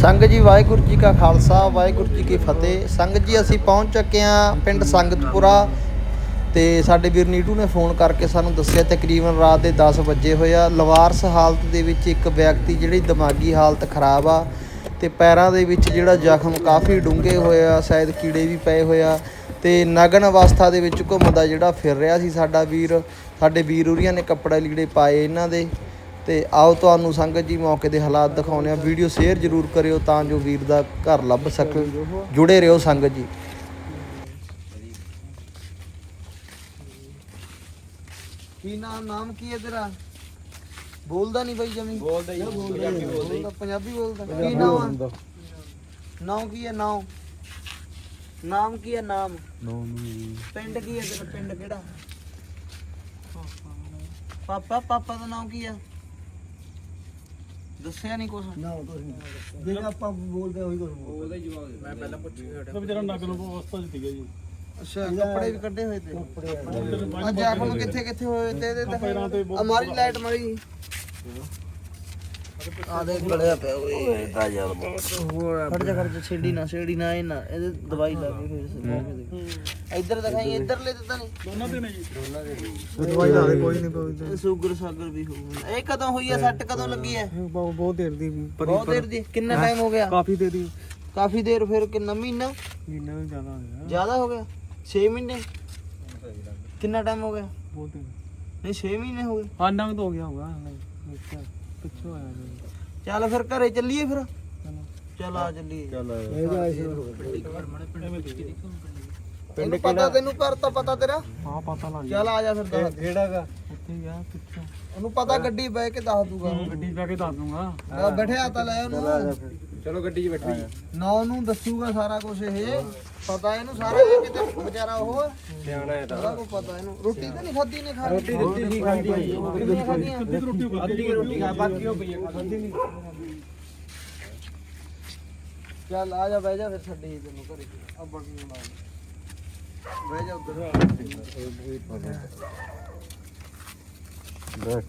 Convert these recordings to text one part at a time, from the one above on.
ਸੰਗਤ ਜੀ ਵਾਹਿਗੁਰੂ ਜੀ ਕਾ ਖਾਲਸਾ, ਵਾਹਿਗੁਰੂ ਜੀ ਕੀ ਫਤਿਹ। ਸੰਗਤ ਜੀ, ਅਸੀਂ ਪਹੁੰਚ ਚੁੱਕੇ ਹਾਂ ਪਿੰਡ ਸੰਗਤਪੁਰਾ ਤੇ ਸਾਡੇ ਵੀਰ ਨੀਟੂ ਨੇ ਫੋਨ ਕਰਕੇ ਸਾਨੂੰ ਦੱਸਿਆ ਤਕਰੀਬਨ ਰਾਤ ਦੇ 10 ਵਜੇ ਹੋਇਆ ਲਵਾਰਸ ਹਾਲਤ ਦੇ ਵਿੱਚ ਇੱਕ ਵਿਅਕਤੀ ਜਿਹੜੀ ਦਿਮਾਗੀ ਹਾਲਤ ਖਰਾਬ ਆ ਤੇ ਪੈਰਾਂ ਦੇ ਵਿੱਚ ਜਿਹੜਾ ਜ਼ਖਮ ਕਾਫੀ ਡੂੰਘੇ ਹੋਏ ਆ, ਸ਼ਾਇਦ ਕੀੜੇ ਵੀ ਪਏ ਹੋਇਆ ਤੇ ਨਗਨ ਅਵਸਥਾ ਦੇ ਵਿੱਚ ਘੁੰਮਦਾ ਜਿਹੜਾ ਫਿਰ ਰਿਹਾ ਸੀ ਸਾਡਾ ਵੀਰ। ਸਾਡੇ ਵੀਰ ਉਰੀਆਂ ਨੇ ਕੱਪੜੇ ਲੀੜੇ ਪਾਏ ਇਹਨਾਂ ਦੇ। ਤੇ ਆਓ ਤੁਹਾਨੂੰ ਸੰਗਤ ਜੀ ਮੌਕੇ ਦੇ ਹਾਲਾਤ ਦਿਖਾਉਂਦੇ ਆ ਵੀਡੀਓ ਸ਼ੇਅਰ ਜ਼ਰੂਰ ਕਰਿਓ ਤਾਂ ਜੋ ਵੀਰ ਦਾ ਘਰ ਲੱਭ ਸਕੇ। ਜੁੜੇ ਰਹੋ ਸੰਗਤ ਜੀ। ਕੀ ਨਾਮ ਨਾਮ ਕੀ ਹੈ ਤੇਰਾ? ਬੋਲਦਾ ਨਹੀਂ ਬਾਈ ਜਮੀ। ਬੋਲਦਾ ਹੀ ਬੋਲਦਾ ਪੰਜਾਬੀ ਬੋਲਦਾ। ਕੀ ਨਾਮ ਆ? ਨਾਮ ਕੀ ਹੈ ਨਾਮ? ਨਾਮ ਕੀ ਹੈ ਨਾਮ? ਪਿੰਡ ਕੀ ਹੈ ਤੇਰਾ? ਪਿੰਡ ਕਿਹੜਾ? ਪਾਪਾ ਪਾਪਾ ਦਾ ਨਾਮ ਕੀ ਹੈ? ਦੱਸਿਆ ਨਹੀਂ ਕੁਛ। ਨਾ ਜਿਹੜਾ ਆਪਾਂ ਬੋਲਦੇ ਉਹੀ ਕੁਝ ਬੋਲਦਾ ਹੀ ਜਵਾਬ ਮੈਂ ਪਹਿਲਾਂ ਪੁੱਛ ਤਾਂ ਵਿਚਾਰਾ ਨਗਨ ਅਵਸਥਾ ਚ ਸੀਗਾ ਜੀ। ਅੱਛਾ ਕੱਪੜੇ ਵੀ ਕੱਢੇ ਹੋਏ ਤੇ। ਕੱਪੜੇ ਅੱਜ ਆਖਮ ਕਿੱਥੇ ਕਿੱਥੇ ਹੋਏ ਤੇ ਇਹਦੇ ਤੇ ਅਮਾਰੀ ਲਾਈਟ ਮਾਰੀ ਆ ਦੇ ਗਲਿਆ ਪਿਆ ਓਏ ਤਾਂ ਯਾਰ ਖੜ ਜਾ ਖੜ ਜਾ ਛੇੜੀ ਨਾ ਛੇੜੀ ਨਾ ਇਹ ਨਾ ਇਹਦੇ ਦਵਾਈ ਲਾ ਕੇ ਫਿਰ ਸੇ ਮੌਕੇ ਤੇ ਇੱਧਰ ਦਿਖਾਈ ਇੱਧਰ ਲੈ ਦਿੱਤਾ ਨਹੀਂ। ਦੋਨਾਂ ਦੇ ਨੇ ਜੀ। ਦਵਾਈ ਲਾ ਦੇ ਕੋਈ ਨਹੀਂ ਕੋਈ ਇਹ ਸ਼ੂਗਰ ਸਾਗਰ ਵੀ ਹੋਊਗਾ ਇਹ ਕਦੋਂ ਹੋਈ ਹੈ ਸੱਟ ਕਦੋਂ ਲੱਗੀ ਹੈ ਬਹੁਤ ਬਹੁਤ ਦੇਰ ਦੀ ਬਹੁਤ ਦੇਰ ਦੀ? ਕਿੰਨਾ ਟਾਈਮ ਹੋ ਗਿਆ? ਕਾਫੀ ਦੇਰ ਦੀ। ਕਾਫੀ ਦੇਰ ਫਿਰ ਕਿੰਨਾ ਮਹੀਨਾ? ਜਿੰਨਾ ਵੀ ਜ਼ਿਆਦਾ ਹੋਇਆ ਜ਼ਿਆਦਾ ਹੋ ਗਿਆ? 6 ਮਹੀਨੇ? ਕਿੰਨਾ ਟਾਈਮ ਹੋ ਗਿਆ? ਬਹੁਤ ਦੇਰ। ਨਹੀਂ 6 ਮਹੀਨੇ ਹੋ ਗਏ। ਹਾਂ ਨੰਗ ਤੋਂ ਹੋ ਗਿਆ ਹੋਗਾ ਪਿੱਛੋਂ ਆਇਆ ਜੀ। ਚੱਲ ਫਿਰ ਘਰੇ ਚੱਲੀਏ ਫਿਰ। ਚਲੋ। ਚੱਲ ਆ ਚੱਲੀਏ। ਇਹ ਜਾ ਪਿੰਡ ਪਤਾ ਤੈਨੂੰ ਘਰ ਤਾਂ ਪਤਾ ਤੇਰਾ। ਹਾਂ ਪਤਾ ਲੱਗ ਚੱਲ ਆ ਜਾ ਫਿਰ ਦੱਸ ਕਿਹੜਾਗਾ ਉੱਥੇ ਗਿਆ ਪਿੱਛੋਂ। ਉਹਨੂੰ ਪਤਾ ਗੱਡੀ ਬਹਿ ਕੇ ਦੱਸ ਦੂਗਾ। ਗੱਡੀ ਜਾ ਕੇ ਦੱਸ ਦੂੰਗਾ। ਆ ਬੈਠਿਆ ਤਾਂ ਲੈ ਉਹਨੂੰ। ਚਲੋ ਗੱਡੀ 'ਚ ਬੈਠੀ ਨੌ ਨੂੰ ਦੱਸੂਗਾ ਸਾਰਾ ਕੁਝ ਇਹ। ਪਤਾ ਇਹਨੂੰ ਸਾਰਾ ਇਹ ਕਿਤੇ ਵਿਚਾਰਾ ਉਹ। ਸਿਆਣਾ ਹੈ ਸਾਰਾ ਕੁਝ ਪਤਾ ਇਹਨੂੰ। ਰੋਟੀ ਤਾਂ ਨਹੀਂ ਖਾਧੀ ਨੇ ਖਾ ਰੋਟੀ ਦਿੱਤੀ ਨਹੀਂ। ਖਾਂਦੀ ਕਿੰਨੀਆਂ ਖਾਧੀਆਂ? ਅੱਧੀ ਰੋਟੀ ਖਾ ਬਾਕੀ ਉਹ ਪਈ ਹੈ ਖਾਂਦੀ ਨਹੀਂ। ਚੱਲ ਆ ਜਾ ਬਹਿ ਜਾ ਫਿਰ ਛੱਡੇ ਤੈਨੂੰ ਘਰੇ। ਆ ਬਟਨ ਲਾ ਬਹਿ ਜਾ ਉੱਧਰ। ਬੈਠ।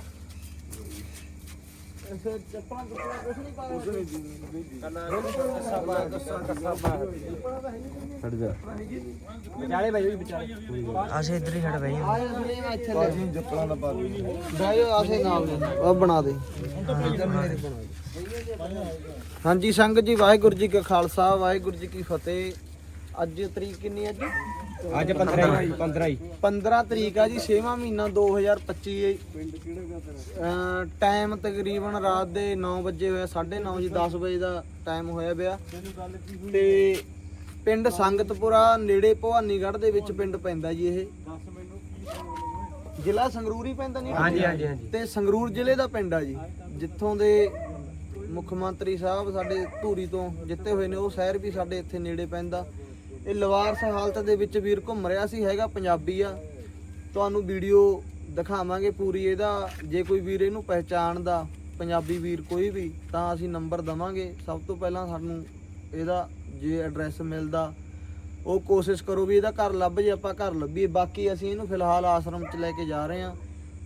ਐਸੇ ਚੱਪਲਾਂ ਚੁੱਪਲਾਂ ਕੁਛ ਨਹੀਂ ਪਾਇਆ। ਛੱਡ ਜਾ ਵਿਚਾਲੇ ਭਾਈ ਵਿਚਾਲੇ। ਆਸੇ ਇੱਧਰ ਹੀ ਛੱਡ ਬਈ ਆ ਜਾ ਥੋੜੀ ਮੈਂ ਇੱਥੇ ਲੈ ਜੱਪਲਾਂ ਦਾ ਪਾ ਬਹਿ ਜਾ ਆਸੇ ਨਾਲ। ਦੇ ਉਹ ਬਣਾ ਦੇ। ਹਾਂਜੀ ਸੰਗਤ ਜੀ ਵਾਹਿਗੁਰੂ ਜੀ ਕਾ ਖਾਲਸਾ ਵਾਹਿਗੁਰੂ ਜੀ ਕੀ ਫਤਿਹ। ਅੱਜ ਤਰੀਕ ਕਿੰਨੀ ਅੱਜ? ਅੱਜ 15 ਹੀ 15 ਹੀ। 15 ਤਰੀਕ ਆ ਜੀ 6ਵਾਂ ਮਹੀਨਾ 2025 ਅਹ ਟਾਈਮ ਤਕਰੀਬਨ ਰਾਤ ਦੇ 9 ਵਜੇ ਹੋਇਆ 9:30 ਜੀ 10 ਵਜੇ ਦਾ ਟਾਈਮ ਹੋਇਆ ਪਿਆ। ਤੇ ਪਿੰਡ ਸੰਗਤਪੁਰਾ ਨੇੜੇ ਭਵਾਨੀਗੜ੍ਹ ਦੇ ਵਿੱਚ ਪਿੰਡ ਪੈਂਦਾ ਜੀ ਇਹ। ਜ਼ਿਲ੍ਹਾ ਸੰਗਰੂਰ ਹੀ ਪੈਂਦਾ ਨਹੀਂ? ਹਾਂਜੀ ਹਾਂਜੀ ਹਾਂਜੀ। ਤੇ ਸੰਗਰੂਰ ਜ਼ਿਲ੍ਹੇ ਦਾ ਪਿੰਡ ਆ ਜੀ। ਜਿੱਥੋਂ ਦੇ ਮੁੱਖ ਮੰਤਰੀ ਸਾਹਿਬ ਸਾਡੇ ਧੂਰੀ ਤੋਂ ਜਿੱਤੇ ਹੋਏ ਨੇ ਉਹ ਸ਼ਹਿਰ ਵੀ ਸਾਡੇ ਇੱਥੇ ਨੇੜੇ ਪੈਂਦਾ। ਇਹ ਲਵਾਰਸ ਹਾਲਤ ਦੇ ਵਿੱਚ ਵੀਰ ਘੁੰਮ ਰਿਹਾ ਸੀ, ਹੈਗਾ ਪੰਜਾਬੀ ਆ। ਤੁਹਾਨੂੰ ਵੀਡੀਓ ਦਿਖਾਵਾਂਗੇ ਪੂਰੀ, ਇਹਦਾ ਜੇ ਕੋਈ ਵੀਰ ਇਹਨੂੰ ਪਹਿਚਾਣਦਾ, ਪੰਜਾਬੀ ਵੀਰ ਕੋਈ ਵੀ, ਤਾਂ ਅਸੀਂ ਨੰਬਰ ਦਵਾਂਗੇ। ਸਭ ਤੋਂ ਪਹਿਲਾਂ ਸਾਨੂੰ ਇਹਦਾ ਜੇ ਐਡਰੈਸ ਮਿਲਦਾ, ਉਹ ਕੋਸ਼ਿਸ਼ ਕਰੋ ਵੀ ਇਹਦਾ ਘਰ ਲੱਭ ਜੇ, ਆਪਾਂ ਘਰ ਲੱਭੀਏ। ਬਾਕੀ ਅਸੀਂ ਇਹਨੂੰ ਫਿਲਹਾਲ ਆਸ਼ਰਮ 'ਚ ਲੈ ਕੇ ਜਾ ਰਹੇ ਹਾਂ।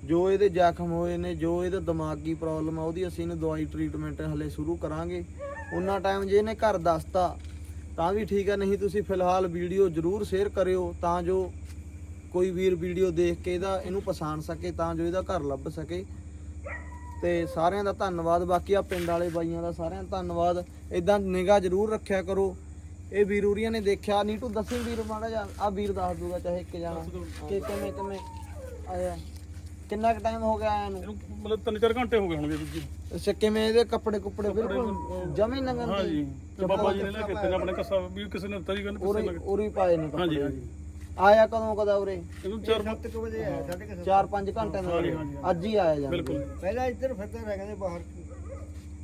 ਜੋ ਇਹਦੇ ਜ਼ਖਮ ਹੋਏ ਨੇ, ਜੋ ਇਹਦੇ ਦਿਮਾਗੀ ਪ੍ਰੋਬਲਮ ਆ, ਉਹਦੀ ਅਸੀਂ ਇਹਨੂੰ ਦਵਾਈ ਟ੍ਰੀਟਮੈਂਟ ਹਲੇ ਸ਼ੁਰੂ ਕਰਾਂਗੇ। ਉਹਨਾਂ ਟਾਈਮ ਜੇ ਇਹਨੇ ਘਰ ਦੱਸਤਾ ਤਾਂ ਵੀ ਠੀਕ ਹੈ ਨਹੀਂ ਤੁਸੀਂ ਫਿਲਹਾਲ ਵੀਡੀਓ ਜ਼ਰੂਰ ਸ਼ੇਅਰ ਕਰਿਓ ਤਾਂ ਜੋ ਕੋਈ ਵੀਰ ਵੀਡੀਓ ਦੇਖ ਕੇ ਇਹਦਾ ਇਹਨੂੰ ਪਛਾਣ ਸਕੇ ਤਾਂ ਜੋ ਇਹਦਾ ਘਰ ਲੱਭ ਸਕੇ। ਤੇ ਸਾਰਿਆਂ ਦਾ ਧੰਨਵਾਦ ਬਾਕੀ ਆ ਪਿੰਡ ਵਾਲੇ ਬਾਈਆਂ ਦਾ ਸਾਰਿਆਂ ਦਾ ਧੰਨਵਾਦ। ਇਦਾਂ ਨਿਗਾਹ ਜ਼ਰੂਰ ਰੱਖਿਆ ਕਰੋ। ਇਹ ਵੀਰੂਰੀਆਂ ਨੇ ਦੇਖਿਆ ਨਹੀਂ ਤੂੰ ਦੱਸੀ ਵੀਰ ਮਾੜਾ ਜਾ ਆ ਵੀਰ ਦੱਸ ਦੂਗਾ ਚਾਹੇ ਇੱਕ ਜਾਣਾ। ਕਿ ਕਿਵੇਂ ਕਿਵੇਂ ਆਇਆ। ਕਿੰਨਾ ਕੁ ਟਾਈਮ ਹੋ ਗਿਆ ਆਇਆ ਨੂੰ? ਇਹਨੂੰ ਮਤਲਬ ਤਿੰਨ ਚਾਰ ਘੰਟੇ ਹੋ ਗਏ ਹੋਣਗੇ ਜੀ ਅੱਛਾ ਕਿਵੇਂ ਇਹਦੇ ਕੱਪੜੇ ਕੁੱਪੜੇ ਬਿਲਕੁਲ ਜਮੀ ਨੰਗਨ ਹਾਂ ਜੀ ਤੇ ਬਾਬਾ ਜੀ ਨੇ ਲੈ ਕੇ ਆਪਣੇ ਕਸਾ ਵੀ ਕਿਸੇ ਨੇ ਦਿੱਤਾ ਜੀ ਕਹਿੰਦੇ ਕਿਸੇ ਉਰੀ ਨੇ ਉਰੀ ਪਾਏ ਨੇ ਹਾਂਜੀ ਕੱਪੜੇ। ਹਾਂਜੀ ਆਇਆ ਕਦੋਂ ਕਦਾ ਉਰੇ? ਇਹਨੂੰ ਚਾਰ ਪੰਜ ਵਜੇ ਆਇਆ ਸਾਡੇ 4-5 ਘੰਟੇ ਹਾਂਜੀ। ਅੱਜ ਹੀ ਆਇਆ ਜਾਂਦਾ। ਬਿਲਕੁਲ। ਪਹਿਲਾਂ ਇੱਧਰ ਫਿਰਦੇ ਰਹਿ ਕਹਿੰਦੇ ਬਾਹਰ।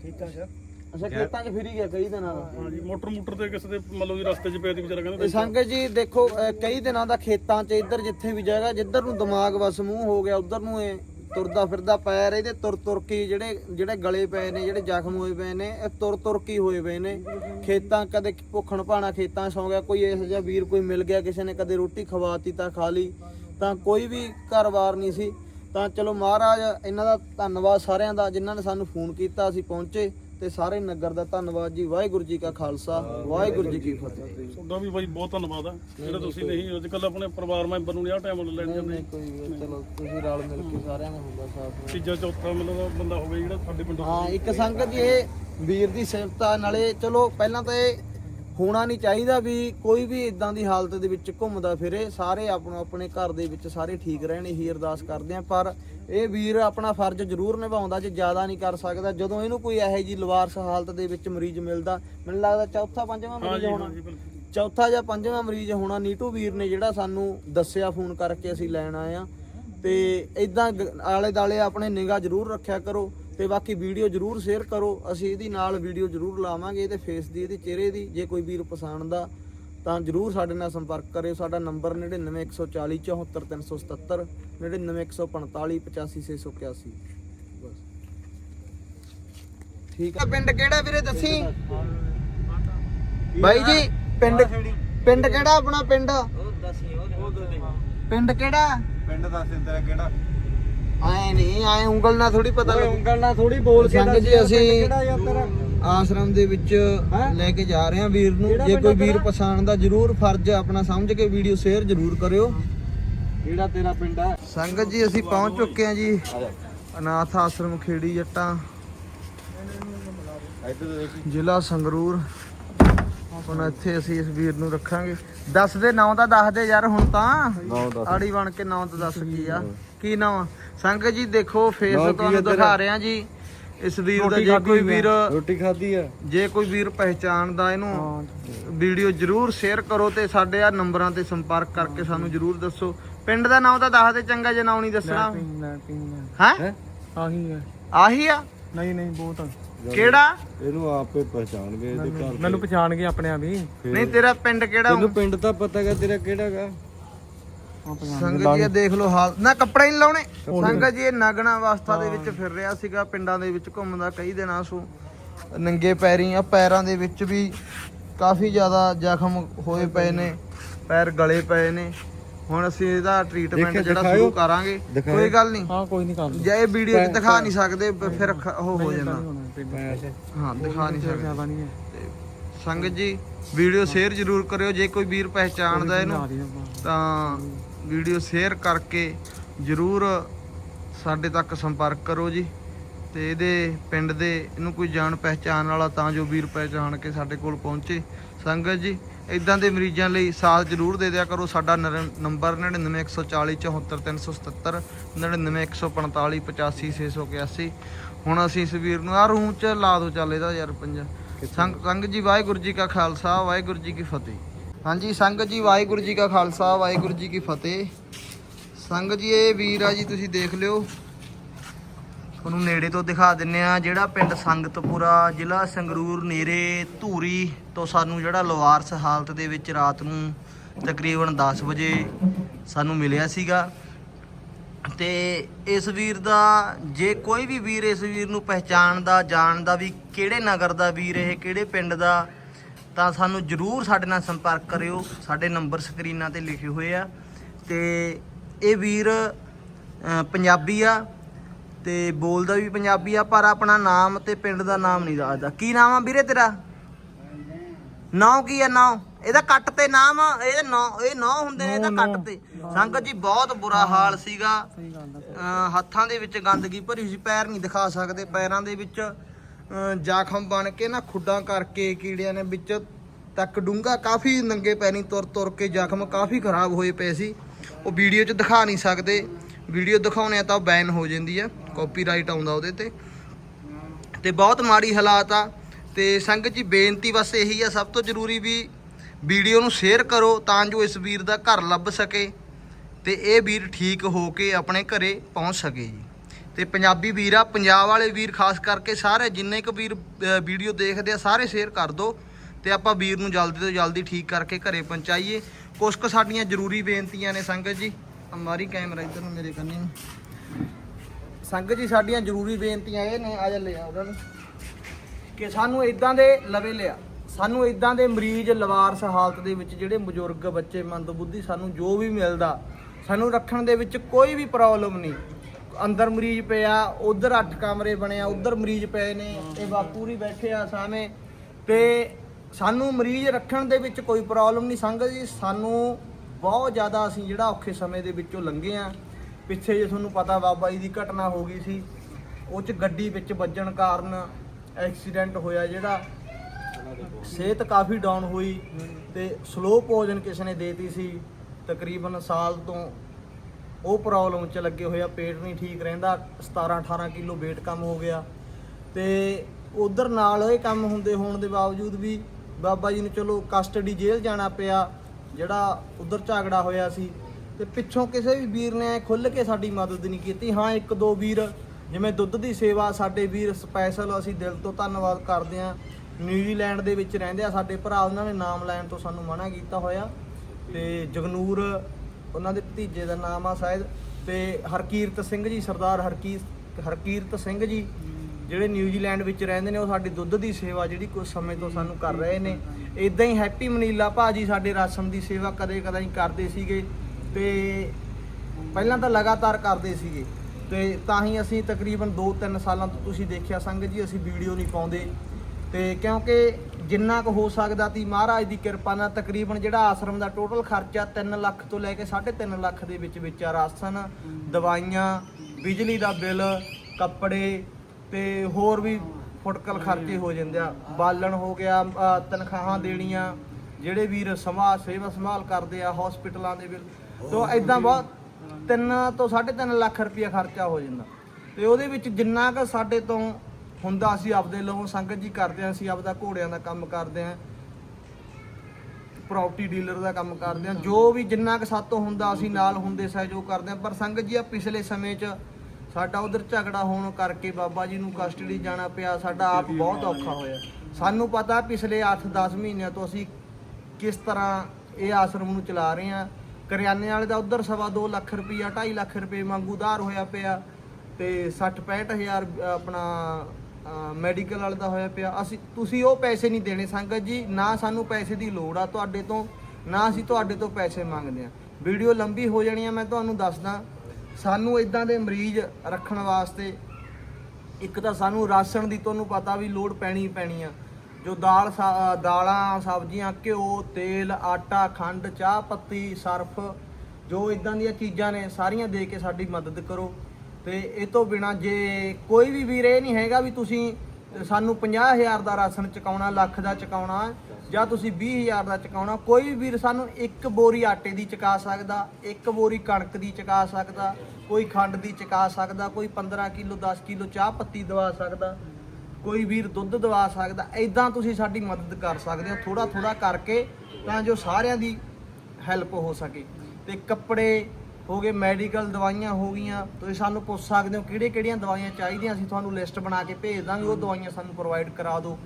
ਠੀਕ ਆ ਸਰ। ਅੱਛਾ ਖੇਤਾਂ 'ਚ ਫਿਰੀ ਗਿਆ ਕਈ ਦਿਨਾਂ ਦਾ ਹਾਂਜੀ ਮੋਟਰ ਮੋਟਰ ਤੇ ਕਿਸੇ ਦੇ ਮਤਲਬ ਜੀ ਰਸਤੇ 'ਚ ਪਿਆ ਤੇ ਵਿਚਾਰਾ ਤੇ ਕਹਿੰਦਾ ਸੰਗਤ ਜੀ ਦੇਖੋ ਅਹ ਕਈ ਦਿਨਾਂ ਦਾ ਖੇਤਾਂ 'ਚ ਇੱਧਰ ਜਿੱਥੇ ਵੀ ਜਾਏਗਾ ਜਿੱਧਰ ਨੂੰ ਦਿਮਾਗ ਵਸ ਮੂੰਹ ਹੋ ਗਿਆ ਉਧਰ ਨੂੰ ਇਹ ਤੁਰਦਾ ਫਿਰਦਾ ਪੈਰ ਇਹਦੇ ਤੁਰ ਤੁਰ ਕੇ ਜਿਹੜੇ ਜਿਹੜੇ ਗਲੇ ਪਏ ਨੇ ਜਿਹੜੇ ਜ਼ਖਮ ਹੋਏ ਪਏ ਨੇ ਇਹ ਤੁਰ ਤੁਰ ਕੇ ਹੀ ਹੋਏ ਪਏ ਨੇ। ਖੇਤਾਂ ਕਦੇ ਭੁੱਖਣ ਭਾਣਾ ਖੇਤਾਂ 'ਚ ਸੌਂ ਗਿਆ ਕੋਈ ਇਹੋ ਜਿਹਾ ਵੀਰ ਕੋਈ ਮਿਲ ਗਿਆ ਕਿਸੇ ਨੇ ਕਦੇ ਰੋਟੀ ਖਵਾਤੀ ਤਾਂ ਖਾ ਲਈ ਤਾਂ ਕੋਈ ਵੀ ਘਰ-ਬਾਰ ਨਹੀਂ ਸੀ। ਤਾਂ ਚਲੋ ਮਹਾਰਾਜ ਇਹਨਾਂ ਦਾ ਧੰਨਵਾਦ ਸਾਰਿਆਂ ਦਾ ਜਿਨ੍ਹਾਂ ਨੇ ਸਾਨੂੰ ਫੋਨ ਕੀਤਾ ਅਸੀਂ ਪਹੁੰਚੇ। ਤੇ ਸਾਰੇ ਨਗਰ ਦਾ ਧੰਨਵਾਦ ਜੀ ਵਾਹਿਗੁਰੂ ਜੀ ਕਾ ਖਾਲਸਾ ਵਾਹਿਗੁਰੂ ਜੀ ਕੀ ਫਤਿਹ। ਤੁਹਾਡਾ ਵੀ ਬਾਈ ਬਹੁਤ ਧੰਨਵਾਦ ਆ। ਜਿਹੜਾ ਤੁਸੀਂ ਨਹੀਂ ਅੱਜ ਕੱਲ ਆਪਣੇ ਪਰਿਵਾਰ ਮੈਂਬਰ ਨੂੰ ਨਹੀਂ ਆ ਟਾਈਮ ਲੈਣ ਜਾਂਦੇ। ਨਹੀਂ ਕੋਈ ਚਲੋ ਤੁਸੀਂ ਰਲ ਮਿਲ ਕੇ ਸਾਰਿਆਂ ਦਾ ਹੁੰਦਾ ਸਾਥ। ਤੀਜਾ ਚੌਥਾ ਮਤਲਬ ਬੰਦਾ ਹੋਵੇ ਜਿਹੜਾ ਸਾਡੇ ਪਿੰਡੋਂ ਹਾਂ ਇੱਕ ਸੰਗਤ ਜੀ ਇਹ ਵੀਰ ਦੀ ਸਿਫਤਾ ਨਾਲੇ ਚਲੋ ਪਹਿਲਾਂ ਤਾਂ ਇਹ ਹੋਣਾ ਨਹੀਂ ਚਾਹੀਦਾ ਵੀ ਕੋਈ ਵੀ ਇਦਾਂ ਦੀ ਹਾਲਤ ਦੇ ਵਿੱਚ ਘੁੰਮਦਾ ਫਿਰੇ ਸਾਰੇ ਆਪਣੋ ਆਪਣੇ ਘਰ ਦੇ ਵਿੱਚ ਸਾਰੇ ਠੀਕ ਰਹਿਣ ਇਹੀ ਅਰਦਾਸ ਕਰਦੇ ਆ ਪਰ ਇਹ ਵੀਰ ਆਪਣਾ ਫਰਜ਼ ਜ਼ਰੂਰ ਨਿਭਾਉਂਦਾ ਜੇ ਜ਼ਿਆਦਾ ਨਹੀਂ ਕਰ ਸਕਦਾ। ਜਦੋਂ ਇਹਨੂੰ ਕੋਈ ਇਹੋ ਜੀ ਲਵਾਰਸ ਹਾਲਤ ਦੇ ਵਿੱਚ ਮਰੀਜ਼ ਮਿਲਦਾ ਮੈਨੂੰ ਲੱਗਦਾ ਚੌਥਾ ਪੰਜਵਾਂ ਮਰੀਜ਼ ਹੋਣਾ। ਚੌਥਾ ਜਾਂ ਪੰਜਵਾਂ ਮਰੀਜ਼ ਹੋਣਾ ਨੀਟੂ ਵੀਰ ਨੇ ਜਿਹੜਾ ਸਾਨੂੰ ਦੱਸਿਆ ਫੋਨ ਕਰਕੇ ਅਸੀਂ ਲੈਣ ਆਏ ਆ ਤੇ ਇਦਾਂ ਆਲੇ ਦਾਲੇ ਆਪਣੇ ਨਿਗਾਹ ਜ਼ਰੂਰ ਰੱਖਿਆ ਕਰੋ। ਤੇ ਬਾਕੀ ਵੀਡੀਓ ਜ਼ਰੂਰ ਸ਼ੇਅਰ ਕਰੋ। ਅਸੀਂ ਇਹਦੀ ਨਾਲ ਵੀਡੀਓ ਜ਼ਰੂਰ ਲਾਵਾਂਗੇ ਇਹਦੇ ਫੇਸ ਦੀ ਇਹਦੇ ਚਿਹਰੇ ਦੀ। ਜੇ ਕੋਈ ਵੀਰ ਪਸੰਦ ਤਾਂ ਜ਼ਰੂਰ ਸਾਡੇ ਨਾਲ ਸੰਪਰਕ ਕਰਿਓ। ਸਾਡਾ ਨੰਬਰ 99140 74377 99145 85681 ਬਸ। ਠੀਕ ਆ। ਪਿੰਡ ਕਿਹੜਾ ਵੀਰੇ ਦੱਸੀ? ਬਾਈ ਜੀ ਪਿੰਡ ਪਿੰਡ ਕਿਹੜਾ ਆਪਣਾ ਪਿੰਡ? ਪਿੰਡ ਕਿਹੜਾ? ਪਿੰਡ ਦੱਸ ਤੇਰਾ ਕਿਹੜਾ? ਆਏ ਨਹੀਂ ਆਏ ਉਂਗਲ ਨਾਲ ਥੋੜੀ ਪਤਾ ਲੱਗੂ ਉਂਗਲ ਨਾਲ ਥੋੜੀ ਬੋਲ ਕੇ ਸੰਗਤ ਦੱਸ ਜੀ ਯਾਰ ਅਸੀਂ ਪਿੰਡ ਕਿਹੜਾ ਯਾਰ ਤੇਰਾ? ਆਸ਼ਰਮ ਦੇ ਵਿੱਚ ਲੈ ਕੇ ਜਾ ਰਹੇ ਹਾਂ ਵੀਰ ਨੂੰ। ਜੇ ਕੋਈ ਵੀਰ ਪਛਾਣ ਦਾ ਜਰੂਰ ਫਰਜ਼ ਆਪਣਾ ਸਮਝ ਕੇ ਵੀਡੀਓ ਸ਼ੇਅਰ ਜਰੂਰ ਕਰਿਓ। ਕਿਹੜਾ ਤੇਰਾ ਪਿੰਡ ਆ ਸੰਗਤ ਜੀ ਅਸੀਂ ਪਹੁੰਚ ਚੁੱਕੇ ਹਾਂ ਜੀ। ਅਨਾਥ ਆਸ਼ਰਮ ਖੇੜੀ ਜੱਟਾਂ। ਇੱਧਰ ਦੇਖੀ। ਜ਼ਿਲ੍ਹਾ ਸੰਗਰੂਰ। ਹੁਣ ਇੱਥੇ ਅਸੀਂ ਇਸ ਵੀਰ ਨੂੰ ਰੱਖਾਂਗੇ। ਦੱਸ ਦੇ ਨਾਂ ਤਾਂ ਦੱਸ ਦੇ ਯਾਰ ਹੁਣ ਤਾਂ। ਆੜੀ ਬਣ ਕੇ ਨਾਂ ਤਾਂ ਦੱਸ ਕੀ ਆ। ਕੀ ਨਾਂ ਸੰਗਤ ਜੀ ਦੇਖੋ ਫੇਸ ਕੀ ਆ ਤੁਹਾਨੂੰ ਤੇਰਾ? ਦਿਖਾ ਰਿਹਾ ਜੀ। ਇਸ ਵੀਰ ਦਾ ਰੋਟੀ ਜੇ ਖਾਧੀ ਕੋਈ ਆ? ਵੀਰ ਰੋਟੀ ਖਾਧੀ ਆ। ਜੇ ਕੋਈ ਵੀਰ ਪਹਿਚਾਣਦਾ ਇਹਨੂੰ ਵੀਡੀਓ ਜਰੂਰ ਸ਼ੇਅਰ ਕਰੋ ਤੇ ਸਾਡੇ ਆ ਨੰਬਰਾਂ ਤੇ ਸੰਪਰਕ ਕਰਕੇ ਸਾਨੂੰ ਜਰੂਰ ਦੱਸੋ। ਪਿੰਡ ਦਾ ਨਾਮ ਤਾਂ ਦੱਸ ਦੇ ਚੰਗਾ ਜੇ ਨਾਮ ਨਹੀਂ ਦੱਸਣਾ। ਹੈ? ਹੈ? ਆਹੀ ਹੈ ਆਹੀ ਆ? ਨਹੀਂ ਨਹੀਂ ਬਹੁਤ ਕਿਹੜਾ? ਇਹਨੂੰ ਆਪੇ ਪਛਾਣ ਗਏ ਇਹਦੇ ਘਰ ਮੈਨੂੰ ਪਛਾਣ ਕੇ ਆਪਣੇ ਆਪ ਹੀ ਨਹੀਂ ਤੇਰਾ ਪਿੰਡ ਕਿਹੜਾ ਤੈਨੂੰ ਪਿੰਡ ਤਾਂ ਪਤਾ ਹੈਗਾ ਤੇਰਾ ਕਿਹੜਾਗਾ ਸੰਗਤ ਜੀ ਇਹ ਦੇਖ ਲਓ ਹਾਲ ਨਾ ਕੱਪੜੇ ਨਹੀਂ ਲਾਉਣੇ। ਸੰਗਤ ਜੀ ਇਹ ਨਗਣਾ ਅਵਸਥਾ ਦੇ ਵਿੱਚ ਫਿਰ ਰਿਹਾ ਸੀਗਾ ਪਿੰਡਾਂ ਦੇ ਵਿੱਚ ਘੁੰਮਦਾ ਕਈ ਦਿਨਾਂ ਸੋ ਨੰਗੇ ਪੈਰੀ ਆ ਪੈਰਾਂ ਦੇ ਵਿੱਚ ਵੀ ਕਾਫੀ ਜ਼ਿਆਦਾ ਜ਼ਖਮ ਹੋਏ ਪਏ ਨੇ ਪੈਰ ਗਲੇ ਪਏ ਨੇ। ਹੁਣ ਅਸੀਂ ਇਹਦਾ ਟ੍ਰੀਟਮੈਂਟ ਜਿਹੜਾ। ਸ਼ੁਰੂ ਕਰਾਂਗੇ। ਕੋਈ ਗੱਲ ਨਹੀਂ ਹਾਂ ਕੋਈ ਨਹੀਂ ਕਰ ਜੇ ਇਹ ਵੀਡੀਓ ਦਿਖਾ ਨਹੀਂ ਸਕਦੇ ਫਿਰ ਉਹ ਹੋ ਜਾਂਦਾ। ਮੈਂ ਹਾਂ ਦਿਖਾ ਨਹੀਂ ਸਕਦੇ। ਸੰਗਤ ਜੀ ਵੀਡੀਓ ਸ਼ੇਅਰ ਜ਼ਰੂਰ ਕਰਿਓ ਜੇ ਕੋਈ ਵੀਰ ਪਹਿਚਾਣਦਾ ਇਹਨੂੰ ਤਾਂ ਵੀਡੀਓ ਸ਼ੇਅਰ ਕਰਕੇ ਜਰੂਰ ਸਾਡੇ ਤੱਕ ਸੰਪਰਕ ਕਰੋ ਜੀ ਤੇ ਇਹਦੇ ਪਿੰਡ ਦੇ ਇਹਨੂੰ ਕੋਈ ਜਾਣ ਪਹਿਚਾਣ ਵਾਲਾ ਤਾਂ ਜੋ ਵੀਰ ਪਹਿਚਾਣ ਕੇ ਸਾਡੇ ਕੋਲ ਪਹੁੰਚੇ ਸੰਗਤ ਜੀ ਇਦਾਂ ਦੇ ਮਰੀਜ਼ਾਂ ਲਈ ਸਾਥ ਜਰੂਰ ਦੇ ਦਿਆ ਕਰੋ। ਸਾਡਾ ਨੰਬਰ 99140 74377 99145 85681 ਹੁਣ ਅਸੀਂ ਇਸ ਵੀਰ ਨੂੰ ਆ ਰੂਮ ਚ ਲਾ ਦੋ ਚੱਲ ਇਹਦਾ ਯਾਰ ਪੰਜਾ। ਸੰਗ ਸੰਗ ਜੀ ਵਾਹਿਗੁਰੂ ਜੀ ਕਾ ਖਾਲਸਾ ਵਾਹਿਗੁਰੂ ਜੀ ਕੀ ਫਤਿਹ। ਹਾਂਜੀ, ਸੰਗਤ ਜੀ, ਵਾਹਿਗੁਰੂ ਜੀ ਕਾ ਖਾਲਸਾ, ਵਾਹਿਗੁਰੂ ਜੀ ਕੀ ਫਤਿਹ। ਸੰਗਤ ਜੀ, ਇਹ ਵੀਰ ਆ ਜੀ, ਤੁਸੀਂ ਦੇਖ ਲਿਓ। ਤੁਹਾਨੂੰ ਨੇੜੇ ਤੋਂ ਦਿਖਾ ਦਿੰਨੇ ਆ, ਜਿਹੜਾ ਪਿੰਡ ਸੰਗਤਪੁਰਾ, ਜ਼ਿਲ੍ਹਾ ਸੰਗਰੂਰ ਨੇਰੇ ਧੂਰੀ ਤੋਂ ਸਾਨੂੰ ਜਿਹੜਾ ਲਵਾਰਸ ਹਾਲਤ ਦੇ ਵਿੱਚ ਰਾਤ ਨੂੰ ਤਕਰੀਬਨ 10 ਵਜੇ ਸਾਨੂੰ ਮਿਲਿਆ ਸੀਗਾ। ਤੇ ਇਸ ਵੀਰ ਦਾ, ਜੇ ਕੋਈ ਵੀ ਵੀਰ ਇਸ ਵੀਰ ਨੂੰ ਪਹਿਚਾਣਦਾ, ਜਾਣਦਾ ਵੀ ਕਿਹੜੇ ਨਗਰ ਦਾ ਵੀਰ ਇਹ, ਕਿਹੜੇ ਪਿੰਡ ਦਾ ਤਾਂ ਸਾਨੂੰ ਜਰੂਰ ਸਾਡੇ ਨਾਲ ਸੰਪਰਕ ਕਰਿਓ। ਸਾਡੇ ਨੰਬਰ ਸਕਰੀਨਾਂ ਤੇ ਲਿਖੇ ਹੋਏ ਆ। ਤੇ ਇਹ ਵੀਰ ਪੰਜਾਬੀ ਆ ਤੇ ਬੋਲਦਾ ਵੀ ਪੰਜਾਬੀ ਆ ਪਰ ਆਪਣਾ ਨਾਮ ਤੇ ਪਿੰਡ ਦਾ ਨਾਮ ਨਹੀਂ ਦੱਸਦਾ। ਕੀ ਨਾਮ ਆ ਵੀਰੇ ਤੇਰਾ? ਨਾਂ ਕੀ ਆ ਨਾਂ? ਇਹਦਾ ਕੱਟ ਤੇ ਨਾਮ ਆ ਇਹ ਨਾਂ ਇਹ ਨਾਂ ਹੁੰਦੇ ਨੇ ਇਹਦਾ ਕੱਟ ਤੇ। ਸੰਗਤ ਜੀ ਬਹੁਤ ਬੁਰਾ ਹਾਲ ਸੀਗਾ। ਹੱਥਾਂ ਦੇ ਵਿੱਚ ਗੰਦਗੀ ਭਰੀ ਸੀ ਪੈਰ ਨਹੀਂ ਦਿਖਾ ਸਕਦੇ ਪੈਰਾਂ ਦੇ ਵਿੱਚ ਜ਼ਖਮ ਬਣ ਕੇ ਨਾ ਖੁੱਡਾਂ ਕਰਕੇ ਕੀੜਿਆਂ ਨੇ ਵਿੱਚ ਤੱਕ ਡੂੰਗਾ ਕਾਫੀ ਨੰਗੇ ਪੈਰੀ ਤੁਰ ਤੁਰ ਕੇ ਜ਼ਖਮ ਕਾਫੀ ਖਰਾਬ ਹੋਏ ਪਏ ਸੀ। ਉਹ ਵੀਡੀਓ 'ਚ ਦਿਖਾ ਨਹੀਂ ਸਕਦੇ। ਵੀਡੀਓ ਦਿਖਾਉਣੇ ਆ ਤਾਂ ਬੈਨ ਹੋ ਜਾਂਦੀ ਆ ਕਾਪੀਰਾਈਟ ਆਉਂਦਾ ਉਹਦੇ ਤੇ। ਤੇ ਬਹੁਤ ਮਾੜੀ ਹਾਲਾਤ ਆ। ਤੇ ਸੰਗਤ ਜੀ, ਬੇਨਤੀ ਬਸ ਇਹੀ ਆ, ਸਭ ਤੋਂ ਜ਼ਰੂਰੀ ਵੀ ਵੀਡੀਓ ਨੂੰ ਸ਼ੇਅਰ ਕਰੋ ਤਾਂ ਜੋ ਇਸ ਵੀਰ ਦਾ ਘਰ ਲੱਭ ਸਕੇ ਤੇ ਇਹ ਵੀਰ ਠੀਕ ਹੋ ਕੇ ਆਪਣੇ ਘਰੇ ਪਹੁੰਚ ਸਕੇ ਜੀ। ਤੇ ਪੰਜਾਬੀ ਵੀਰ ਆ, ਪੰਜਾਬ ਵਾਲੇ ਵੀਰ ਖਾਸ ਕਰਕੇ ਸਾਰੇ ਜਿੰਨੇ ਕੁ ਵੀਰ ਵੀਡੀਓ ਦੇਖਦੇ ਆ, ਸਾਰੇ ਸ਼ੇਅਰ ਕਰ ਦਿਓ ਤੇ ਆਪਾਂ ਵੀਰ ਨੂੰ ਜਲਦੀ ਤੋਂ ਜਲਦੀ ਠੀਕ ਕਰਕੇ ਘਰੇ ਪਹੁੰਚਾਈਏ। ਕੁਝ ਕੁ ਸਾਡੀਆਂ ਜ਼ਰੂਰੀ ਬੇਨਤੀਆਂ ਨੇ ਸੰਗਤ ਜੀ। ਮਾਰੀ ਕੈਮਰਾ ਇੱਧਰ ਨੂੰ ਮੇਰੇ ਕੰਨੀ ਨੂੰ। ਸੰਗਤ ਜੀ, ਸਾਡੀਆਂ ਜ਼ਰੂਰੀ ਬੇਨਤੀਆਂ ਇਹ ਨੇ, ਆ ਜਾ ਲਿਆ ਉਹਨਾਂ ਨੂੰ। ਕਿ ਸਾਨੂੰ ਇਦਾਂ ਦੇ ਲਵੇ ਲਿਆ। ਸਾਨੂੰ ਇਦਾਂ ਦੇ ਮਰੀਜ਼, ਲਵਾਰਸ ਹਾਲਤ ਦੇ ਵਿੱਚ ਜਿਹੜੇ ਬਜ਼ੁਰਗ ਬੱਚੇ, ਮੰਦਬੁੱਧੀ ਸਾਨੂੰ ਜੋ ਵੀ ਮਿਲਦਾ, ਸਾਨੂੰ ਰੱਖਣ ਦੇ ਵਿੱਚ ਕੋਈ ਵੀ ਪ੍ਰੋਬਲਮ ਨਹੀਂ। ਅੰਦਰ ਮਰੀਜ਼ ਪਿਆ, ਉਧਰ 8 ਕਮਰੇ ਬਣਿਆ ਉਧਰ ਮਰੀਜ਼ ਪਏ ਨੇ, ਇਹ ਬਾਪੂ ਵੀ ਬੈਠੇ ਆ ਸਾਹਮਣੇ। ਤੇ ਸਾਨੂੰ ਮਰੀਜ਼ ਰੱਖਣ ਦੇ ਵਿੱਚ ਕੋਈ ਪ੍ਰੋਬਲਮ ਨਹੀਂ, ਸੰਗਤ ਜੀ, ਸਾਨੂੰ ਬਹੁਤ ਜ਼ਿਆਦਾ ਅਸੀਂ ਜਿਹੜਾ ਔਖੇ ਸਮੇਂ ਦੇ ਵਿੱਚੋਂ ਲੰਘੇ ਆ। ਪਿੱਛੇ ਜੇ ਤੁਹਾਨੂੰ ਪਤਾ ਬਾਬਾ ਜੀ ਦੀ ਘਟਨਾ ਹੋ ਗਈ ਸੀ, ਉਹ ਚ ਗੱਡੀ ਵਿੱਚ ਵੱਜਣ ਕਾਰਨ ਐਕਸੀਡੈਂਟ ਹੋਇਆ ਜਿਹੜਾ ਸਿਹਤ ਕਾਫੀ ਡਾਊਨ ਹੋਈ ਤੇ ਸਲੋ ਭੋਜਨ ਕਿਸੇ ਨੇ ਦੇਤੀ ਸੀ, ਤਕਰੀਬਨ ਸਾਲ ਤੋਂ ਉਹ ਪ੍ਰੋਬਲਮ ਚ ਲੱਗੇ ਹੋਇਆ ਪੇਟ ਨਹੀਂ ਠੀਕ ਰਹਿੰਦਾ 17 18 ਕਿਲੋ weight ਕਮ ਹੋ ਗਿਆ। ਤੇ ਉਧਰ ਨਾਲ ਇਹ ਕੰਮ ਹੁੰਦੇ ਹੋਣ ਦੇ ਬਾਵਜੂਦ ਵੀ ਬਾਬਾ ਜੀ ਨੂੰ ਚਲੋ ਕਸਟਡੀ ਜੇਲ੍ਹ ਜਾਣਾ ਪਿਆ, ਜਿਹੜਾ ਉਧਰ ਝਗੜਾ ਹੋਇਆ ਸੀ। ਤੇ ਪਿੱਛੋਂ ਕਿਸੇ ਵੀ ਵੀਰ ਨੇ ਖੁੱਲ ਕੇ ਸਾਡੀ ਮਦਦ ਨਹੀਂ ਕੀਤੀ। ਹਾਂ ਇੱਕ ਦੋ ਵੀਰ, ਜਿਵੇਂ ਦੁੱਧ ਦੀ ਸੇਵਾ, ਸਾਡੇ ਵੀਰ ਸਪੈਸ਼ਲ ਅਸੀਂ ਦਿਲ ਤੋਂ ਧੰਨਵਾਦ ਕਰਦੇ ਹਾਂ। ਨਿਊਜ਼ੀਲੈਂਡ ਦੇ ਵਿੱਚ ਰਹਿੰਦੇ ਆ ਸਾਡੇ ਭਰਾ, ਉਹਨਾਂ ਨੇ ਨਾਮ ਲੈਣ ਤੋਂ ਸਾਨੂੰ ਮਨਾ ਕੀਤਾ ਹੋਇਆ। ਤੇ ਜਗਨੂਰ ਉਹਨਾਂ ਦੇ ਭਤੀਜੇ ਦਾ ਨਾਮ ਆ ਸ਼ਾਇਦ, ਤੇ ਹਰਕੀਰਤ ਸਿੰਘ ਜੀ, ਸਰਦਾਰ ਹਰਕੀਰਤ ਹਰਕੀਰਤ ਸਿੰਘ ਜੀ, ਜਿਹੜੇ ਨਿਊਜ਼ੀਲੈਂਡ ਵਿੱਚ ਰਹਿੰਦੇ ਨੇ, ਉਹ ਸਾਡੀ ਦੁੱਧ ਦੀ ਸੇਵਾ ਜਿਹੜੀ ਕੁਝ ਸਮੇਂ ਤੋਂ ਸਾਨੂੰ ਕਰ ਰਹੇ ਨੇ। ਇਦਾਂ ਹੀ ਹੈਪੀ ਮਨੀਲਾ ਭਾਜੀ ਸਾਡੇ ਰਾਸ਼ਨ ਦੀ ਸੇਵਾ ਕਦੇ ਕਦੇ ਹੀ ਕਰਦੇ ਸੀਗੇ, ਤੇ ਪਹਿਲਾਂ ਤਾਂ ਲਗਾਤਾਰ ਕਰਦੇ ਸੀਗੇ। ਤੇ ਤਾਂ ਹੀ ਅਸੀਂ ਤਕਰੀਬਨ 2-3 ਸਾਲਾਂ ਤੋਂ ਤੁਸੀਂ ਦੇਖਿਆ ਸੰਗਤ ਜੀ, ਅਸੀਂ ਵੀਡੀਓ ਨਹੀਂ ਪਾਉਂਦੇ। ਤੇ ਕਿਉਂਕਿ ਜਿੰਨਾ ਕੁ ਹੋ ਸਕਦਾ ਤੀ ਮਹਾਰਾਜ ਦੀ ਕਿਰਪਾ ਨਾਲ ਤਕਰੀਬਨ ਜਿਹੜਾ ਆਸ਼ਰਮ ਦਾ ਟੋਟਲ ਖਰਚਾ 3 ਲੱਖ ਤੋਂ ਲੈ ਕੇ 3.5 ਲੱਖ ਦੇ ਵਿੱਚ ਵਿੱਚ ਆ ਰਾਸ਼ਨ ਦਵਾਈਆਂ ਬਿਜਲੀ ਦਾ ਬਿੱਲ ਕੱਪੜੇ ਤੇ ਹੋਰ ਵੀ ਫੁਟਕਲ ਖਰਚੇ ਹੋ ਜਾਂਦੇ ਆ। ਬਾਲਣ ਹੋ ਗਿਆ ਤਨਖਾਹਾਂ ਦੇਣੀਆਂ ਜਿਹੜੇ ਵੀਰ ਸਮਾਜ ਸੇਵਾ ਸੰਭਾਲ ਕਰਦੇ ਆ ਹਸਪੀਟਲਾਂ ਦੇ ਵਿੱਚ ਤੋਂ ਐਦਾਂ ਬਹੁਤ 3 ਤੋਂ 3.5 ਲੱਖ ਰੁਪਇਆ ਖਰਚਾ ਹੋ ਜਾਂਦਾ। ਤੇ ਉਹਦੇ ਵਿੱਚ ਜਿੰਨਾ ਕੁ ਸਾਡੇ ਤੋਂ ਹੁੰਦਾ ਅਸੀਂ ਆਪਦੇ ਲੋਕ ਸੰਗਤ ਜੀ ਕਰਦੇ ਆ ਅਸੀਂ, ਆਪਦਾ ਘੋੜਿਆਂ ਦਾ ਕੰਮ ਕਰਦੇ ਆ ਪ੍ਰਾਪਰਟੀ ਡੀਲਰ ਦਾ ਕੰਮ ਕਰਦੇ ਆ ਜੋ ਵੀ ਜਿੰਨਾ ਕੁ ਸਾਤੋਂ ਹੁੰਦਾ, ਅਸੀਂ ਨਾਲ ਹੁੰਦੇ ਸਹਿਯੋਗ ਕਰਦੇ ਆ ਪਰ ਸੰਗਤ ਜੀ ਆ ਪਿਛਲੇ ਸਮੇਂ 'ਚ ਸਾਡਾ ਉਧਰ ਝਗੜਾ ਹੋਣ ਕਰਕੇ ਬਾਬਾ ਜੀ ਨੂੰ ਕਸਟਡੀ ਜਾਣਾ ਪਿਆ। ਸਾਡਾ ਆਪ ਬਹੁਤ ਔਖਾ ਹੋਇਆ। ਸਾਨੂੰ ਪਤਾ ਪਿਛਲੇ 8-10 ਮਹੀਨਿਆਂ ਤੋਂ ਅਸੀਂ ਕਿਸ ਤਰ੍ਹਾਂ ਇਹ ਆਸ਼ਰਮ ਨੂੰ ਚਲਾ ਰਹੇ ਆ ਕਰਿਆਨੇ ਵਾਲੇ ਦਾ ਉਧਰ ਸਵਾ 2 ਲੱਖ ਰੁਪਈਆ 2.5 ਲੱਖ ਰੁਪਏ ਵਾਂਗੂ ਉਧਾਰ ਹੋਇਆ ਪਿਆ। ਤੇ 60 ਹਜ਼ਾਰ ਆਪਣਾ ਮੈਡੀਕਲ ਵਾਲੇ ਦਾ ਹੋਇਆ ਪਿਆ। ਅਸੀਂ ਤੁਸੀਂ ਉਹ ਪੈਸੇ ਨਹੀਂ ਦੇਣੇ ਸੰਗਤ ਜੀ। ਨਾ ਸਾਨੂੰ ਪੈਸੇ ਦੀ ਲੋੜ ਆ ਤੁਹਾਡੇ ਤੋਂ, ਨਾ ਅਸੀਂ ਤੁਹਾਡੇ ਤੋਂ ਪੈਸੇ ਮੰਗਦੇ ਆ। ਵੀਡੀਓ ਲੰਬੀ ਹੋ ਜਾਣੀ ਆ, ਮੈਂ ਤੁਹਾਨੂੰ ਦੱਸਦਾ। ਸਾਨੂੰ ਇਦਾਂ ਦੇ ਮਰੀਜ਼ ਰੱਖਣ ਵਾਸਤੇ ਇੱਕ ਤਾਂ ਸਾਨੂੰ ਰਾਸ਼ਨ ਦੀ ਤੁਹਾਨੂੰ ਪਤਾ ਵੀ ਲੋੜ ਪੈਣੀ ਪੈਣੀ ਆ। ਜੋ ਦਾਲ ਸਾ- ਦਾਲਾਂ, ਸਬਜ਼ੀਆਂ, ਘਿਓ, ਤੇਲ, ਆਟਾ, ਖੰਡ, ਚਾਹ ਪੱਤੀ, ਸਰਫ, ਜੋ ਇਦਾਂ ਦੀਆਂ ਚੀਜ਼ਾਂ ਨੇ, ਸਾਰੀਆਂ ਦੇ ਕੇ ਸਾਡੀ ਮਦਦ ਕਰੋ। ਤੇ ਇਹ ਤੋਂ ਬਿਨਾ ਜੇ ਕੋਈ ਵੀ ਵੀਰ ਇਹ ਨਹੀਂ ਹੈਗਾ ਵੀ ਤੁਸੀਂ ਸਾਨੂੰ 50000 ਦਾ ਰਾਸ਼ਨ ਚਕਾਉਣਾ, ਲੱਖ ਦਾ ਚਕਾਉਣਾ, ਜਾਂ ਤੁਸੀਂ 20000 ਦਾ ਚਕਾਉਣਾ, ਕੋਈ ਵੀ ਵੀਰ ਸਾਨੂੰ ਇੱਕ ਬੋਰੀ ਆਟੇ ਦੀ ਚਕਾ ਸਕਦਾ, ਇੱਕ ਬੋਰੀ ਕਣਕ ਦੀ ਚਕਾ ਸਕਦਾ, ਕੋਈ ਖੰਡ ਦੀ ਚਕਾ ਸਕਦਾ, ਕੋਈ 15 ਕਿਲੋ 10 ਕਿਲੋ ਚਾਹ ਪੱਤੀ ਦਵਾ ਸਕਦਾ, ਕੋਈ ਵੀਰ ਦੁੱਧ ਦਵਾ ਸਕਦਾ ਐਦਾਂ ਤੁਸੀਂ ਸਾਡੀ ਮਦਦ ਕਰ ਸਕਦੇ ਹੋ ਥੋੜਾ ਥੋੜਾ ਕਰਕੇ ਤਾਂ ਜੋ ਸਾਰਿਆਂ ਦੀ ਹੈਲਪ ਹੋ ਸਕੇ। ਤੇ ਕੱਪੜੇ ਹੋ ਗਏ ਮੈਡੀਕਲ ਦਵਾਈਆਂ ਹੋ ਗਈਆਂ, ਤੁਸੀਂ ਸਾਨੂੰ ਪੁੱਛ ਸਕਦੇ ਹੋ ਕਿਹੜੇ ਕਿਹੜੀਆਂ ਦਵਾਈਆਂ ਚਾਹੀਦੀਆਂ, ਅਸੀਂ ਤੁਹਾਨੂੰ ਲਿਸਟ ਬਣਾ ਕੇ ਭੇਜ ਦਾਂਗੇ, ਉਹ ਦਵਾਈਆਂ ਸਾਨੂੰ ਪ੍ਰੋਵਾਈਡ ਕਰਾ ਦਿਓ।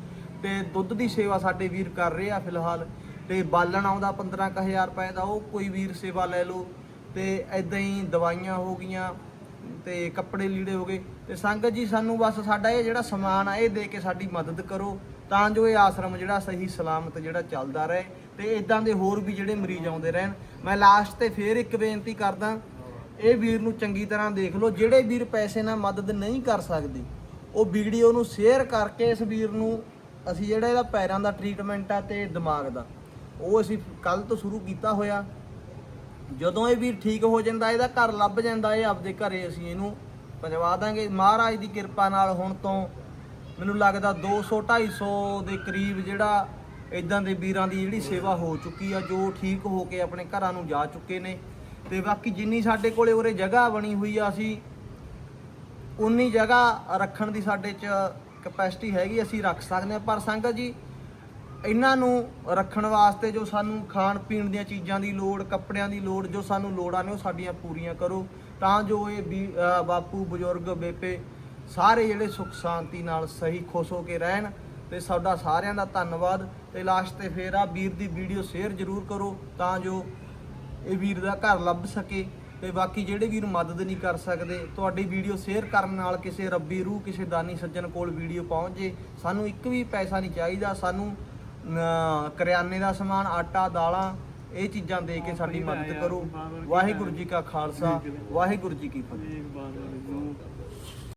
ਤੇ ਦੁੱਧ ਦੀ ਸੇਵਾ ਸਾਡੇ ਵੀਰ ਕਰ ਰਹੇ ਆ ਫਿਲਹਾਲ। ਤੇ ਬਾਲਣ ਆਉਂਦਾ 15000 ਰੁਪਏ ਦਾ, ਉਹ ਕੋਈ ਵੀਰ ਸੇਵਾ ਲੈ ਲਓ। ਤੇ ਐਦਾਂ ਹੀ ਦਵਾਈਆਂ ਹੋ ਗਈਆਂ, ਤੇ ਕੱਪੜੇ ਲੀੜੇ ਹੋ ਗਏ। ਤੇ ਸੰਗਤ ਜੀ, ਸਾਨੂੰ ਬਸ ਸਾਡਾ ਇਹ ਜਿਹੜਾ ਸਮਾਨ ਆ, ਇਹ ਦੇ ਕੇ ਸਾਡੀ ਮਦਦ ਕਰੋ। ਤਾਂ ਜੋ ਇਹ ਆਸ਼ਰਮ ਜਿਹੜਾ ਸਹੀ ਸਲਾਮਤ ਜਿਹੜਾ ਚੱਲਦਾ ਰਹੇ ਤੇ ਇਦਾਂ ਦੇ ਹੋਰ ਵੀ ਜਿਹੜੇ ਮਰੀਜ਼ ਆਉਂਦੇ ਰਹਿਣ। ਮੈਂ ਲਾਸਟ ਤੇ ਫੇਰ ਇੱਕ ਬੇਨਤੀ ਕਰਦਾ, ਇਹ ਵੀਰ ਨੂੰ ਚੰਗੀ ਤਰ੍ਹਾਂ ਦੇਖ ਲਓ, ਜਿਹੜੇ ਵੀਰ ਪੈਸੇ ਨਾਲ ਮਦਦ ਨਹੀਂ ਕਰ ਸਕਦੇ, ਉਹ ਵੀਡੀਓ ਨੂੰ ਸ਼ੇਅਰ ਕਰਕੇ ਇਸ ਵੀਰ ਨੂੰ ਅਸੀਂ ਜਿਹੜਾ ਇਹਦਾ ਪੈਰਾਂ ਦਾ ਟ੍ਰੀਟਮੈਂਟ ਆ ਤੇ ਦਿਮਾਗ ਦਾ। ਉਹ ਅਸੀਂ ਕੱਲ ਤੋਂ ਸ਼ੁਰੂ ਕੀਤਾ ਹੋਇਆ। ਜਦੋਂ ਇਹ ਵੀਰ ਠੀਕ ਹੋ ਜਾਂਦਾ, ਇਹਦਾ ਘਰ ਲੱਭ ਜਾਂਦਾ, ਇਹ ਆਪਦੇ ਘਰੇ ਅਸੀਂ ਇਹਨੂੰ ਪਹੁੰਚਵਾ ਦਾਂਗੇ। ਮਹਾਰਾਜ ਦੀ ਕਿਰਪਾ ਨਾਲ ਹੁਣ ਤੋਂ ਮੈਨੂੰ ਲੱਗਦਾ 200 250 ਦੇ ਕਰੀਬ ਜਿਹੜਾ ਇਦਾਂ ਦੇ ਵੀਰਾਂ ਦੀ ਜਿਹੜੀ ਸੇਵਾ ਹੋ ਚੁੱਕੀ ਆ, ਜੋ ਠੀਕ ਹੋ ਕੇ ਆਪਣੇ ਘਰਾਂ ਨੂੰ ਜਾ ਚੁੱਕੇ ਨੇ। ਤੇ ਬਾਕੀ ਜਿੰਨੀ ਸਾਡੇ ਕੋਲੇ ਉਰੇ ਜਗ੍ਹਾ ਬਣੀ ਹੋਈ ਆ, ਅਸੀਂ ਉਨੀ ਜਗ੍ਹਾ ਰੱਖਣ ਦੀ ਸਾਡੇ 'ਚ ਕਪੈਸਿਟੀ ਹੈਗੀ, ਅਸੀਂ ਰੱਖ ਸਕਦੇ ਹਾਂ। ਪਰ ਸੰਗਤ ਜੀ, ਇਹਨਾਂ ਨੂੰ ਰੱਖਣ ਵਾਸਤੇ ਜੋ ਸਾਨੂੰ ਖਾਣ ਪੀਣ ਦੀਆਂ ਚੀਜ਼ਾਂ ਦੀ ਲੋੜ, ਕੱਪੜਿਆਂ ਦੀ ਲੋੜ, ਜੋ ਸਾਨੂੰ ਲੋੜਾਂ ਨੇ ਉਹ ਸਾਡੀਆਂ ਪੂਰੀਆਂ ਕਰੋ। ਤਾਂ ਜੋ ਇਹ ਵੀ- ਬਾਪੂ, ਬਜ਼ੁਰਗ ਬੇਪੇ ਸਾਰੇ ਜਿਹੜੇ ਸੁੱਖ ਸ਼ਾਂਤੀ ਨਾਲ ਸਹੀ ਖੁਸ਼ ਹੋ ਕੇ ਰਹਿਣ ਤੇ ਸਾਡਾ ਸਾਰਿਆਂ ਦਾ ਧੰਨਵਾਦ ਤੇ ਲਾਸਟ ਤੇ ਫੇਰ ਆ ਵੀਰ ਦੀ ਵੀਡੀਓ ਸ਼ੇਅਰ ਜ਼ਰੂਰ ਕਰੋ ਤਾਂ ਜੋ ਇਹ ਵੀਰ ਦਾ ਘਰ ਲੱਭ ਸਕੇ ਤੇ ਬਾਕੀ ਜਿਹੜੇ ਵੀਰ ਮਦਦ ਨਹੀਂ ਕਰ ਸਕਦੇ ਤੁਹਾਡੀ ਵੀਡੀਓ ਸ਼ੇਅਰ ਕਰਨ ਨਾਲ ਕਿਸੇ ਰੱਬੀ ਰੂਹ ਕਿਸੇ ਦਾਨੀ ਸੱਜਣ ਕੋਲ ਵੀਡੀਓ ਪਹੁੰਚ ਜੇ। ਸਾਨੂੰ ਇੱਕ ਵੀ ਪੈਸਾ ਨਹੀਂ ਚਾਹੀਦਾ ਸਾਨੂੰ ਕਰਿਆਨੇ ਦਾ ਸਮਾਨ ਆਟਾ ਦਾਲਾਂ ਇਹ ਚੀਜ਼ਾਂ ਦੇ ਕੇ ਸਾਡੀ ਮਦਦ ਕਰੋ। ਵਾਹਿਗੁਰੂ ਜੀ ਕਾ ਖਾਲਸਾ ਵਾਹਿਗੁਰੂ ਜੀ ਕੀ ਫਤਿਹ।